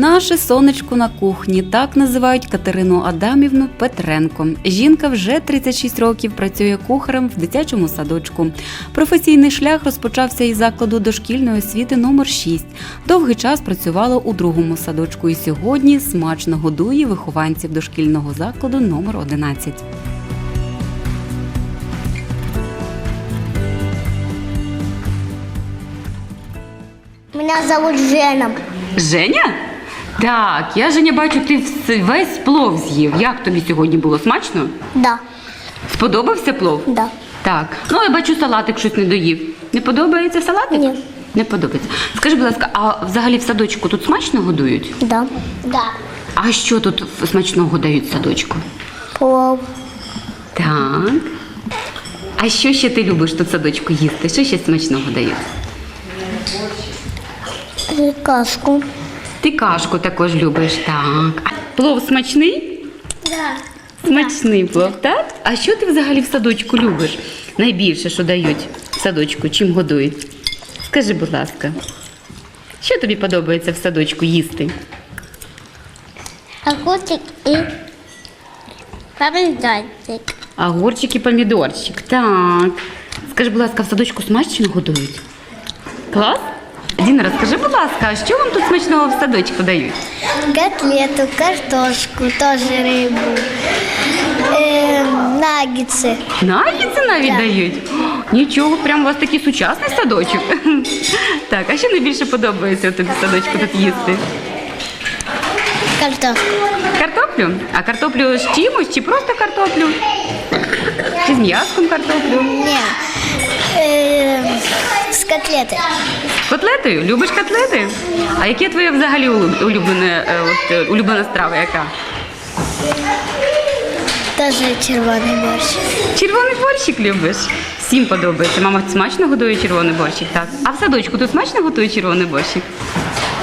Наше сонечко на кухні так називають Катерину Адамівну Петренко. Жінка вже 36 років працює кухарем в дитячому садочку. Професійний шлях розпочався із закладу дошкільної освіти номер 6. Довгий час працювала у другому садочку і сьогодні смачно годує вихованців дошкільного закладу номер 11. Меня зовут Жена. Женя? Так, я Женя бачу, ти вс- весь плов з'їв. Як тобі сьогодні було смачно? Да, Сподобався плов? да. Так. Ну, я бачу, салатик щось не доїв. Не подобається салатик? Ні. Не подобається. Скажи, будь ласка, а взагалі в садочку тут смачно годують? Да. Да. А що тут смачного дають в садочку? Плов. Так. А що ще ти любиш тут в садочку їсти? Що ще смачного дають? И кашку. Ти кашку також любиш, так. Плов смачний? Да. Смачний плов, так? А що ти взагалі в садочку любиш? Найбільше, що дають в садочку, чим годують? Скажи, будь ласка, що тобі подобається в садочку їсти? Огурчик и помидорчик. Огурчик і помідорчик. Так. Скажи, будь ласка, в садочку смачно годують? Клас? Діна, розкажи, будь ласка, а що вам тут смачного в садочку дають? Котлету, картошку, тоже рыбу. Э, наггетсы. Нагідці навіть дають? О, Нічого, прям у вас такий сучасний садочок. Так, а що найбільше подобається тобі в садочку тут їсти? Картошку. Картоплю? А картоплю з чимось чи просто картоплю? Чи з м'яском картоплю? Не. С котлетой. Котлетою? Любиш котлети? А яке твоє взагалі улюблене, е, от, е, улюблена страва яка? Тоже червоный борщ. Червоний борщик любиш? Всім подобається. Мама смачно готує червоний борщик, так? А в садочку тут смачно готує червоний борщик?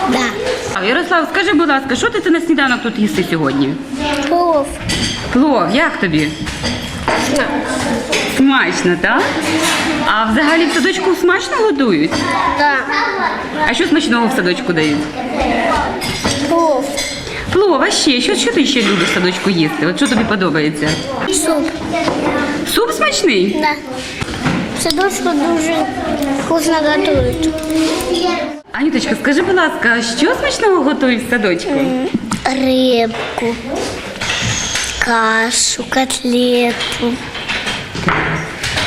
Да. Ярослав, скажи, будь ласка, що ти, на сніданок тут їси сьогодні? Плов. Плов, як тобі? Смачно, так? А взагалі в садочку смачно готують? Да. А що смачного в садочку дають? Плов. Плов, а ще? Що, що ти ще любиш в садочку їсти? От що тобі подобається? Суп. Суп смачний? Да. Садочку дуже вкусно готують. Анюточка, скажи, будь ласка, що смачного готують в садочку? Рыбку, кашу, котлету,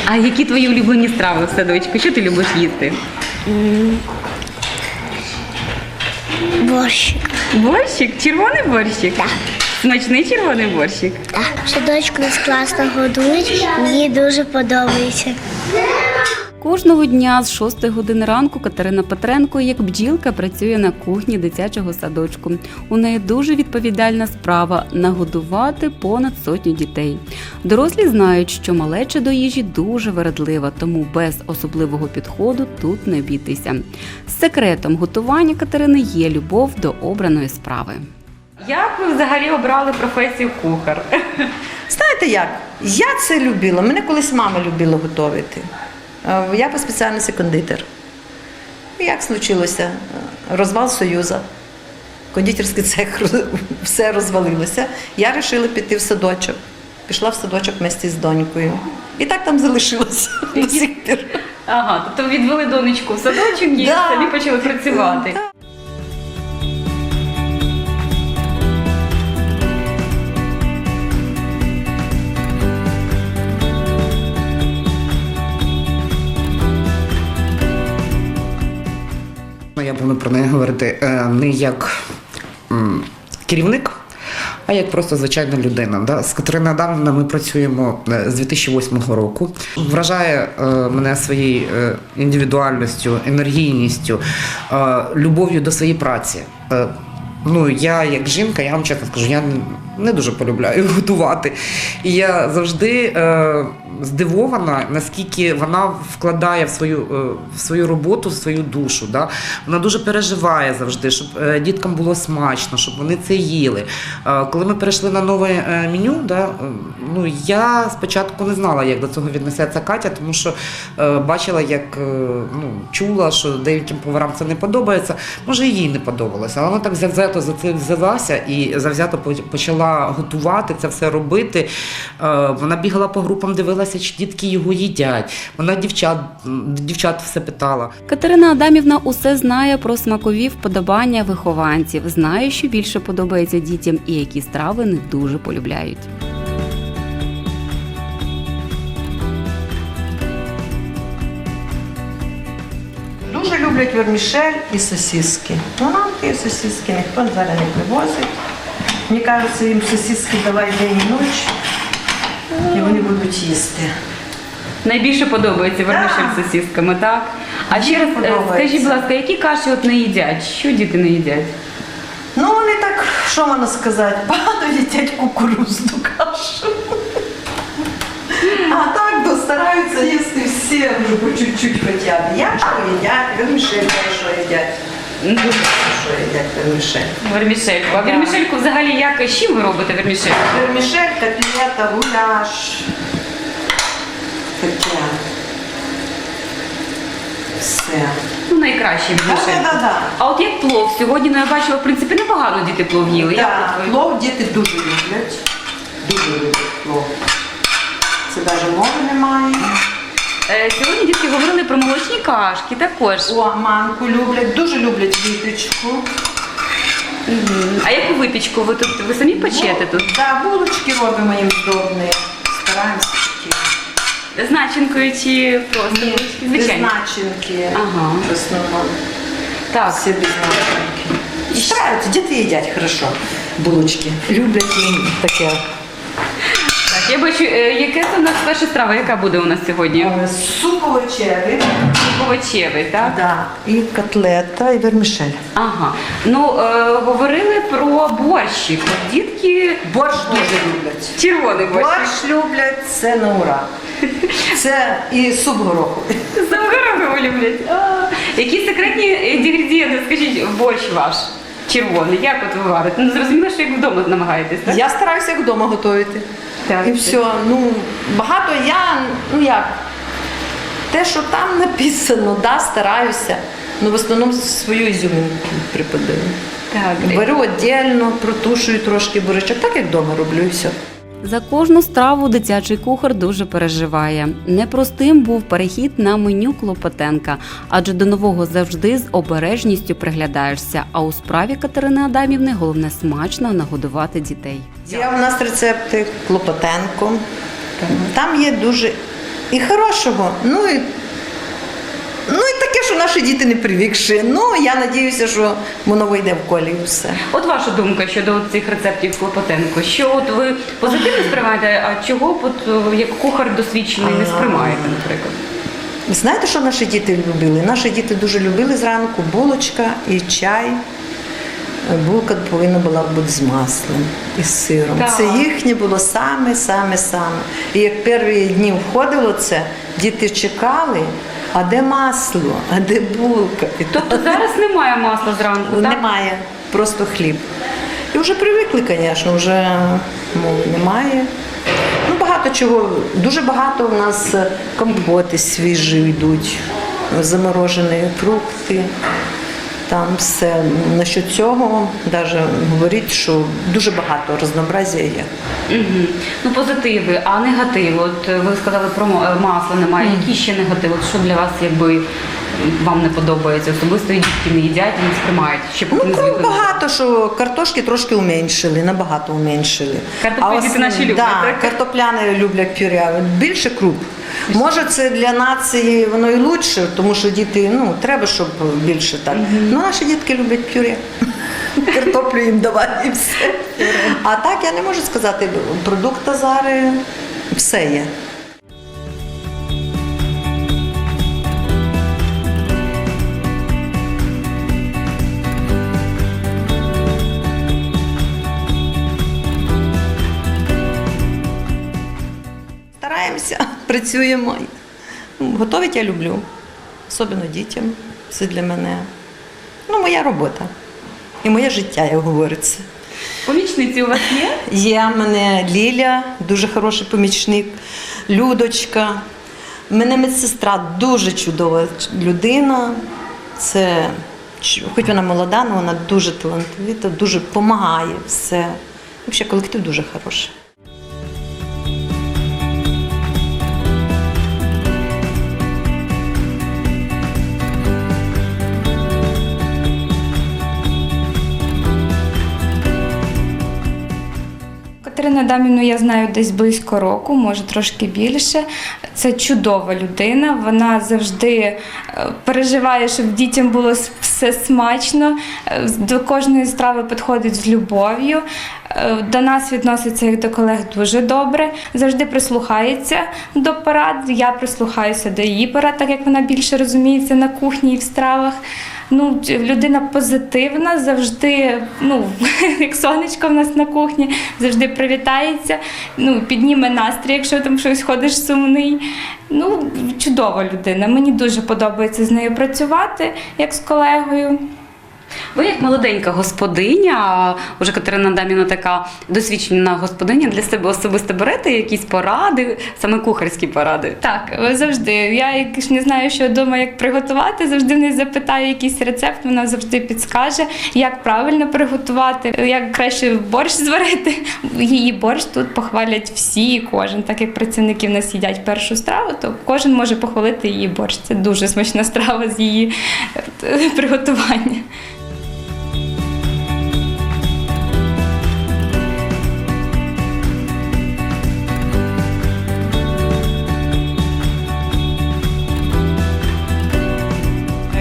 А які твої улюблені страви в садочку? Що ти любиш їсти? борщик. Борщик? Червоний борщик? Так. Смачний червоний борщик? Так. Садочку нас класно годують, мені дуже подобається. Кожного дня з 6 години ранку Катерина Петренко, як бджілка, працює на кухні дитячого садочку. У неї дуже відповідальна справа нагодувати понад сотню дітей. Дорослі знають, що малеча до їжі дуже вередлива, тому без особливого підходу тут не обійтися. Секретом готування Катерини є любов до обраної справи. Як ви взагалі обрали професію кухар? Знаєте як? Я це любила. Мене колись мама любила готувати. Е, Я по спеціальності кондитер. Як случилося? Е, Розвал Союзу. Кондитерський цех все розвалилося. Я вирішила піти в садочок. Пішла в садочок вместе з донькою. І так там залишилася до сих пір. Ага, тобто відвели донечку в садочок і Да. самі почали працювати. Я буду про неї говорити е, не як керівник, а як просто звичайна людина. Да? З Катериною Адамовною ми працюємо е, з 2008 року. Вражає е, мене своєю е, індивідуальністю, енергійністю, е, любов'ю до своєї праці. Е, Ну, я як жінка, я вам чесно скажу, я не дуже полюбляю готувати. І я завжди е, здивована, наскільки вона вкладає в свою, е, в свою роботу, в свою душу. Да? Вона дуже переживає завжди, щоб е, діткам було смачно, щоб вони це їли. Е, Коли ми перейшли на нове меню, да, ну, я спочатку не знала, як до цього віднесеться Катя, тому що бачила, як ну, чула, що деяким поварам це не подобається. Може, їй не подобалося. Але вона так завзято за це взялася і завзято почала готувати це все робити. Вона бігала по групам, дивилася, чи дітки його їдять. Вона дівчат, дівчат все питала. Катерина Адамівна усе знає про смакові вподобання вихованців, знає, що більше подобається дітям і які страви не дуже полюбляють. Дуже люблять вермішель і сосиски. Ну, нам ті сосиски ніхто зараз не привозить. Мені кажеться, їм сосиски давай день і ніч, і вони будуть їсти. Найбільше подобається вермішель з сосісками, так? А ще раз е, Подобається. скажіть, будь ласка, які каші от не їдять? Що діти не їдять? Ну, вони так, що можна сказати, погано їдять кукурузну кашу. А так то стараються їсти всі, вже по чуть-чуть хоча б. Яшку їдять, вермішель що їдять. Ну, дуже Що вермішель? Вермішельку. А вермішельку взагалі як з чим ви робите вермішельку? Вермішель, котлета, гуляш. Таке. Все. Ну, найкраще вермішельку. Да-да-да. А от як плов? Сьогодні ну, я бачила, в принципі, непогано діти плов їли. Як от ви? плов діти дуже люблять. Дуже люблять плов. Це навіть мови немає. Е, Сьогодні дітки говорили про молочні кашки також. О, манку люблять, дуже люблять випічку. А яку випічку ви тут ви самі печете тут? Да, булочки робимо їм здобні. Стараємося такі. З начинкою чи просто Ні, без Звичайно. начинки. Ага. В основному. Так. Все без начинки. І стараються, діти їдять хорошо. Булочки. Люблять їм таке. Я бачу, е, яке це у нас перша страва, яка буде у нас сьогодні? Е, Суп овочевий. Овочевий, так? Да. І котлета, і вермішель. Ага. Ну, е, говорили про борщик. От Дітки Борщ дуже люблять. червоний борщ. Борщ люблять, це на ура. Це і суп гороховий. Загорого люблять. А, Які секретні інгредієнти, скажіть, в борщ ваш червоний? Як от ви варите? Ну, зрозуміло, що як вдома намагаєтесь, так? Я стараюся як вдома готувати. Так. І все. Ну, багато я, ну як, те, що там написано, да, стараюся. Ну, в основному свою ізюминку припадаю. Так. Беру віддільно, протушую трошки бурячок, так як вдома роблю і все. За кожну страву дитячий кухар дуже переживає. Непростим був перехід на меню Клопотенка, адже до нового завжди з обережністю приглядаєшся. А у справі Катерини Адамівни головне смачно нагодувати дітей. Я у нас рецепти Клопотенко. Там є дуже і хорошого, ну і наші діти не привикші. Ну, я надіюся, що воно вийде в колі і все. От ваша думка щодо цих рецептів Клопотенко. Що от ви позитивно сприймаєте, а чого от е, як кухар досвідчений не сприймаєте, наприклад? Ви знаєте, що наші діти любили? Наші діти дуже любили зранку булочка і чай. Булка повинна була бути з маслом і з сиром. Так. Це їхнє було саме, саме, саме. І як перші дні входило це, діти чекали, а де масло, а де булка? Тобто зараз немає масла зранку, так? Немає, просто хліб. І вже привикли, звісно, вже мови немає. Ну, багато чого, дуже багато у нас компоти свіжі йдуть, заморожені фрукти. Там все. Насчет цього навіть говорить, що дуже багато разнообразія є. Угу. Ну, позитиви, а негативи. От ви сказали про масло немає. Які ще негативи? От що для вас, якби вам не подобається? Особисто і дітки не їдять і не сприймають. Ще поки Ну, звикли. багато, що картошки трошки уменьшили, набагато уменьшили. Картоплю діти наші люблять, да, так? картопляни люблять пюре. Більше круп. Може, це для нації воно і лучше, тому що діти, ну, треба, щоб більше так. Ну, наші дітки люблять пюре. Картоплю їм давати і все. А так я не можу сказати, продукти зараз все є. Стараємося працюємо. Ну, Готовить я люблю, особливо дітям. Це для мене ну, моя робота і моє життя, як говориться. Помічниці у вас є? Є в мене Ліля, дуже хороший помічник, Людочка. Мене медсестра дуже чудова людина. Це, хоч вона молода, але вона дуже талановита, дуже допомагає все. Взагалі колектив дуже хороший. Катерину Даміну, я знаю десь близько року, може трошки більше. Це чудова людина. Вона завжди е, переживає, щоб дітям було все смачно. е, До кожної страви підходить з любов'ю. Е, До нас відноситься як до колег дуже добре. Завжди прислухається до порад. Я прислухаюся до її порад, так як вона більше розуміється на кухні і в стравах. Ну, людина позитивна, завжди, ну, як сонечко в нас на кухні, завжди привітається, ну, підніме настрій, якщо там щось ходиш сумний. Ну, чудова людина. Мені дуже подобається з нею працювати, як з колегою. Ви як молоденька господиня, уже Катерина Даміна така досвідчена господиня для себе особисто берете якісь поради, саме кухарські поради. Так, завжди. Я як не знаю, що вдома як приготувати, завжди в неї запитаю якийсь рецепт, вона завжди підскаже, як правильно приготувати, як краще борщ зварити. Її борщ тут похвалять всі, кожен. Так як працівники в нас їдять першу страву, то кожен може похвалити її борщ. Це дуже смачна страва з її е, приготування.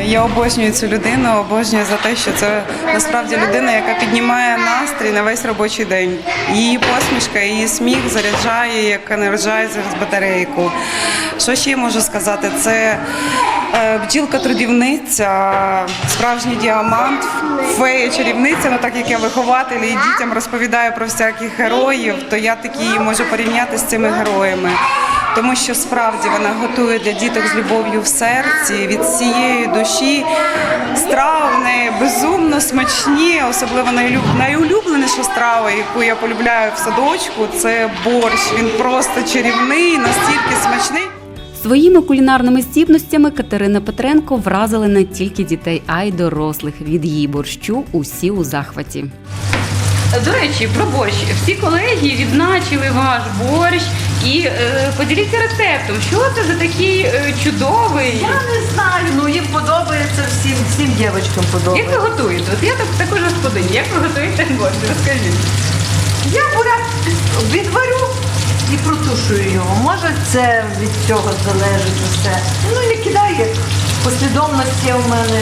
Я обожнюю цю людину, обожнюю за те, що це насправді людина, яка піднімає настрій на весь робочий день. Її посмішка, її сміх заряджає, як енерджайзер з батарейку. Що ще можу сказати? Це е, бджілка-трудівниця, справжній діамант, фея чарівниця. Ну так як я вихователь і дітям розповідаю про всяких героїв, то я такі можу порівняти з цими героями тому що справді вона готує для діток з любов'ю в серці від всієї душі. Страви в безумно смачні, особливо найулюбленіша страва, яку я полюбляю в садочку, це борщ. Він просто чарівний, настільки смачний. Своїми кулінарними здібностями Катерина Петренко вразила не тільки дітей, а й дорослих. Від її борщу усі у захваті. До речі, про борщ. Всі колеги відзначили ваш борщ і е, поділіться рецептом. Що це за такий е, чудовий? Я не знаю, ну їм подобається всім, всім дівчатам Як ви подобається. готуєте? От я так також господиня. Як ви готуєте борщ? Розкажіть. Я буряк відварю і протушую його. Може, це від цього залежить усе. Ну, не кидаю як послідовності у мене.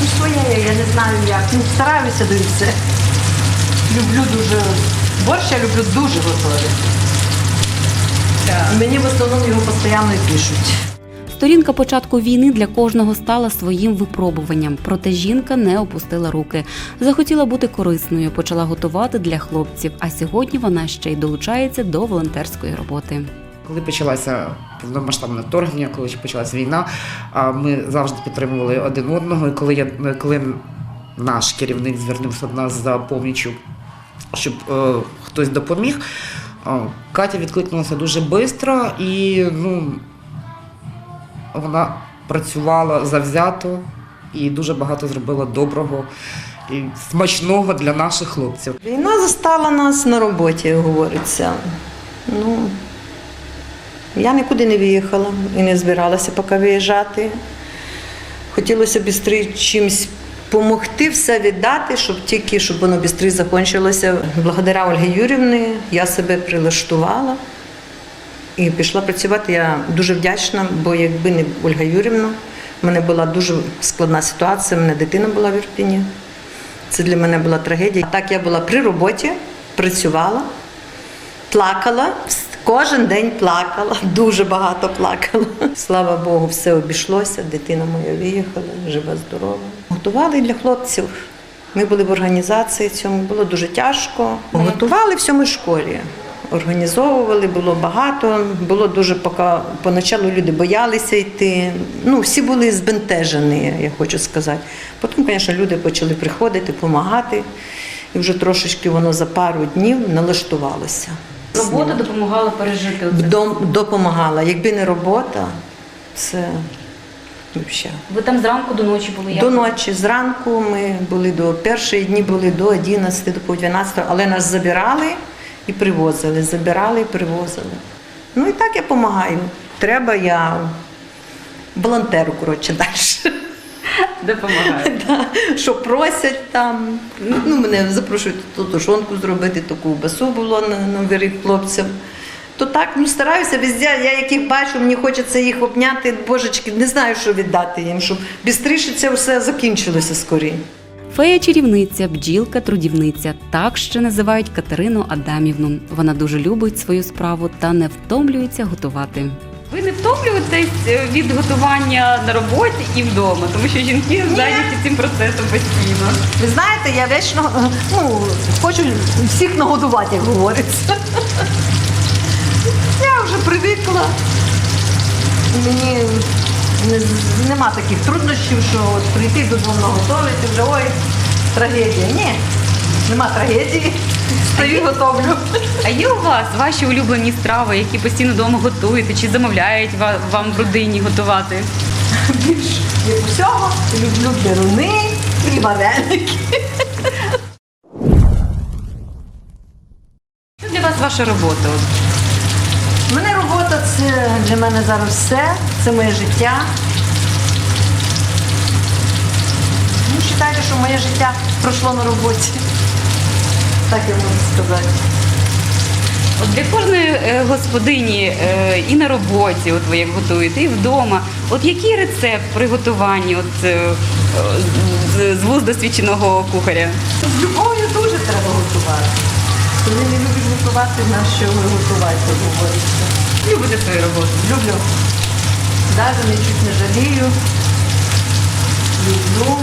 Ну, своє, я, я не знаю як. Ну, стараюся до все. Люблю дуже. Борщ я люблю дуже готовий. Мені в основному його постійно і пишуть. Сторінка початку війни для кожного стала своїм випробуванням, проте жінка не опустила руки. Захотіла бути корисною, почала готувати для хлопців. А сьогодні вона ще й долучається до волонтерської роботи. Коли почалося повномасштабне вторгнення, коли почалася війна, а, ми завжди підтримували один одного. І коли я коли наш керівник звернувся до нас за поміччю, щоб е, хтось допоміг, е, Катя відкликнулася дуже швидко і ну, вона працювала завзято і дуже багато зробила доброго і смачного для наших хлопців. Війна застала нас на роботі, як говориться. Ну, я нікуди не виїхала і не збиралася поки виїжджати. Хотілося б чимось допомогти, все віддати, щоб тільки щоб воно швидше закінчилося. Благодаря Ольги Юрівни я себе прилаштувала і пішла працювати. Я дуже вдячна, бо якби не Ольга Юрівна, в мене була дуже складна ситуація, в мене дитина була в Ірпіні. Це для мене була трагедія. А Так я була при роботі, працювала, плакала, кожен день плакала, дуже багато плакала. Слава Богу, все обійшлося. Дитина моя виїхала, жива, здорова. Готували для хлопців. Ми були в організації цьому, було дуже тяжко. Готували в сьомій школі. організовували, було багато. Було дуже поки поначалу люди боялися йти. Ну, всі були збентежені, я хочу сказати. Потім, звісно, люди почали приходити, допомагати. І вже трошечки воно за пару днів налаштувалося. Робота допомагала пережити оце. Дом допомагала. Якби не робота, це взагалі. Ви там зранку до ночі були? До ночі, зранку ми були до перші дні були до 11, до по 12, але нас забирали і привозили. Забирали і привозили. Ну і так я допомагаю. Треба я волонтеру, коротше, далі. Допомагаю. Да, Що просять там. Ну, мене запрошують то тушонку зробити, то ковбасу було на Новий хлопцям. То так, ну стараюся везде. Я яких бачу, мені хочеться їх обняти, божечки, не знаю, що віддати їм, щоб швидше це все закінчилося скоріше. Фея чарівниця, бджілка, трудівниця. Так ще називають Катерину Адамівну. Вона дуже любить свою справу та не втомлюється готувати. Втомлюєтесь е, від готування на роботі і вдома, тому що жінки зайняті цим процесом постійно. Ви знаєте, я вічно е, ну, хочу всіх нагодувати, як говориться. Я вже привикла. Мені нема таких труднощів, що от прийти додому наготовити, вже ой, трагедія. Ні, нема трагедії. Стою готовлю. А є у вас ваші улюблені страви, які постійно вдома готуєте, чи замовляють ва- вам в родині готувати? Більш від усього люблю деруни і вареники. Що для вас ваша робота? У мене робота це для мене зараз все, це моє життя. Ну, вважайте, що моє життя пройшло на роботі. Так я можу сказати. От для кожної е, господині е, і на роботі, от ви як готуєте, і вдома. От який рецепт приготування от, е, з, вуз досвідченого кухаря? З любов'ю дуже треба готувати. Коли не любиш готувати, на що ви готувати, як говориться. Любите свою роботу? Люблю. Навіть нічуть не жалію. Люблю.